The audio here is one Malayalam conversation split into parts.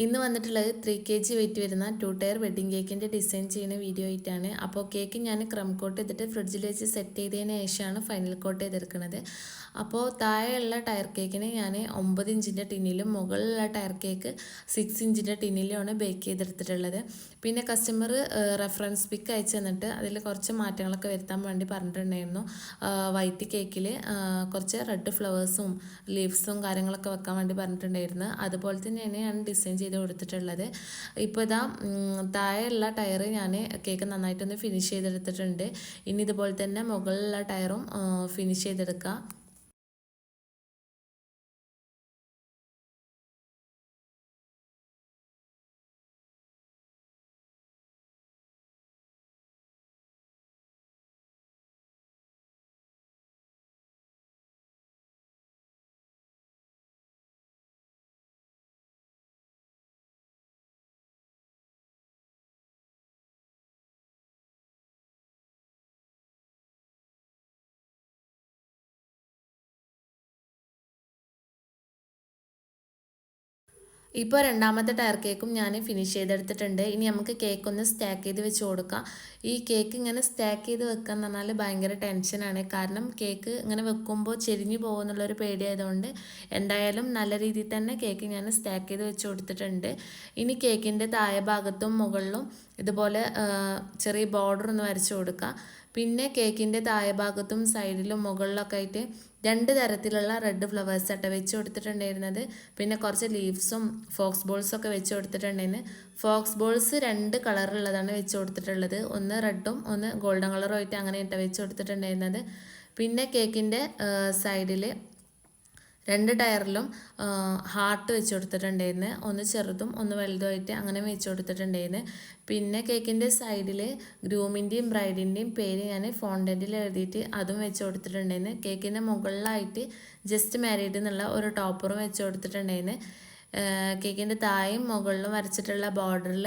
ഇന്ന് വന്നിട്ടുള്ളത് ത്രീ കെ ജി വെയിറ്റ് വരുന്ന ടു ടയർ വെഡ്ഡിങ് കേക്കിന്റെ ഡിസൈൻ ചെയ്യുന്ന വീഡിയോ ആയിട്ടാണ്. അപ്പോൾ കേക്ക് ഞാൻ ക്രം കോട്ട് ചെയ്തിട്ട് ഫ്രിഡ്ജിൽ വെച്ച് സെറ്റ് ചെയ്തതിന് ശേഷമാണ് ഫൈനൽ കോട്ട് ചെയ്തെടുക്കുന്നത്. അപ്പോൾ താഴെയുള്ള ടയർ കേക്കിന് ഞാൻ ഒമ്പത് ഇഞ്ചിന്റെ ടിന്നിലും മുകളിലുള്ള ടയർ കേക്ക് സിക്സ് ഇഞ്ചിന്റെ ടിന്നിലുമാണ് ബേക്ക് ചെയ്തെടുത്തിട്ടുള്ളത്. പിന്നെ കസ്റ്റമർ റെഫറൻസ് പിക്ക് അയച്ചു തന്നിട്ട് അതിൽ കുറച്ച് മാറ്റങ്ങളൊക്കെ വരുത്താൻ വേണ്ടി പറഞ്ഞിട്ടുണ്ടായിരുന്നു. വൈറ്റ് കേക്കിൽ കുറച്ച് റെഡ് ഫ്ലവേഴ്സും ലീവ്സും കാര്യങ്ങളൊക്കെ വെക്കാൻ വേണ്ടി പറഞ്ഞിട്ടുണ്ടായിരുന്നു. അതുപോലെ തന്നെയാണ് ഞാൻ ഡിസൈൻ ചെയ്ത് കൊടുത്തിട്ടുള്ളത്. ഇപ്പോൾ ഇതാ താഴെയുള്ള ടയർ ഞാൻ കേക്ക് നന്നായിട്ടൊന്ന് ഫിനിഷ് ചെയ്തെടുത്തിട്ടുണ്ട്. ഇനി ഇതുപോലെ തന്നെ മുകളിലുള്ള ടയറും ഫിനിഷ് ചെയ്തെടുക്കുക ഇപ്പോൾ രണ്ടാമത്തെ ടയർ കേക്കും ഞാൻ ഫിനിഷ് ചെയ്തെടുത്തിട്ടുണ്ട്. ഇനി നമുക്ക് കേക്ക് ഒന്ന് സ്റ്റാക്ക് ചെയ്ത് വെച്ച് കൊടുക്കാം. ഈ കേക്ക് ഇങ്ങനെ സ്റ്റാക്ക് ചെയ്ത് വെക്കുക എന്ന് പറഞ്ഞാൽ ഭയങ്കര ടെൻഷനാണ് കാരണം കേക്ക് ഇങ്ങനെ വെക്കുമ്പോൾ ചെരിഞ്ഞു പോകുന്നുള്ളൊരു പേടിയായതുകൊണ്ട് എന്തായാലും നല്ല രീതിയിൽ തന്നെ കേക്ക് ഞാൻ സ്റ്റാക്ക് ചെയ്ത് വെച്ച് കൊടുത്തിട്ടുണ്ട്. ഇനി കേക്കിന്റെ താഴെ ഭാഗത്തും മുകളിലും ഇതുപോലെ ചെറിയ ബോർഡർ ഒന്ന് വരച്ച് കൊടുക്കുക പിന്നെ കേക്കിന്റെ താഴെ ഭാഗത്തും സൈഡിലും മുകളിലൊക്കെ ആയിട്ട് രണ്ട് തരത്തിലുള്ള റെഡ് ഫ്ലവേഴ്സ് അട്ട വെച്ച് കൊടുത്തിട്ടുണ്ടായിരുന്നത്. പിന്നെ കുറച്ച് ലീവ്സും ഫോക്സ് ബോൾസും ഒക്കെ വെച്ച് കൊടുത്തിട്ടുണ്ടായിരുന്നു. ഫോക്സ് ബോൾസ് രണ്ട് കളറുള്ളതാണ് വെച്ച് കൊടുത്തിട്ടുള്ളത്. ഒന്ന് റെഡും ഒന്ന് ഗോൾഡൻ കളറും ആയിട്ട് അങ്ങനെ ഇട്ട വെച്ച് കൊടുത്തിട്ടുണ്ടായിരുന്നത്. പിന്നെ കേക്കിന്റെ സൈഡിൽ രണ്ട് ടയറിലും ഹാർട്ട് വെച്ച് കൊടുത്തിട്ടുണ്ടായിരുന്നു ഒന്ന് ചെറുതും ഒന്ന് വലുതുമായിട്ട് അങ്ങനെ വെച്ച് കൊടുത്തിട്ടുണ്ടായിരുന്നു പിന്നെ കേക്കിന്റെ സൈഡിൽ ഗ്രൂമിന്റെയും ബ്രൈഡിന്റെയും പേര് ഞാൻ ഫോണ്ടന്റിൽ എഴുതിയിട്ട് അതും വെച്ച് കൊടുത്തിട്ടുണ്ടായിരുന്നു കേക്കിന്റെ മുകളിലായിട്ട് ജസ്റ്റ് മാരീഡ് എന്നുള്ള ഒരു ടോപ്പറും വെച്ച് കൊടുത്തിട്ടുണ്ടായിരുന്നു കേക്കിന്റെ തായും മുകളിലും വരച്ചിട്ടുള്ള ബോർഡറിൽ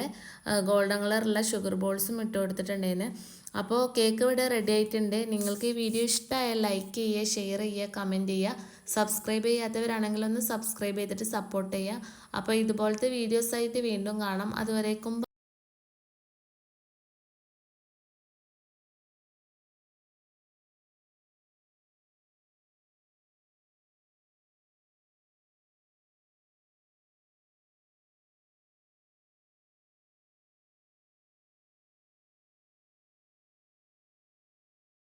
ഗോൾഡൻ കളറുള്ള ഷുഗർ ബോൾസും ഇട്ട് കൊടുത്തിട്ടുണ്ടായിരുന്നു. അപ്പോൾ കേക്ക് ഇവിടെ റെഡി ആയിട്ടുണ്ട്. നിങ്ങൾക്ക് ഈ വീഡിയോ ഇഷ്ടമായാൽ ലൈക്ക് ചെയ്യുക ഷെയർ ചെയ്യുക കമന്റ് ചെയ്യുക. സബ്സ്ക്രൈബ് ചെയ്യാത്തവരാണെങ്കിൽ ഒന്ന് സബ്സ്ക്രൈബ് ചെയ്തിട്ട് സപ്പോർട്ട് ചെയ്യുക. അപ്പോൾ ഇതുപോലത്തെ വീഡിയോസായിട്ട് വീണ്ടും കാണാം. അതുവരേക്കും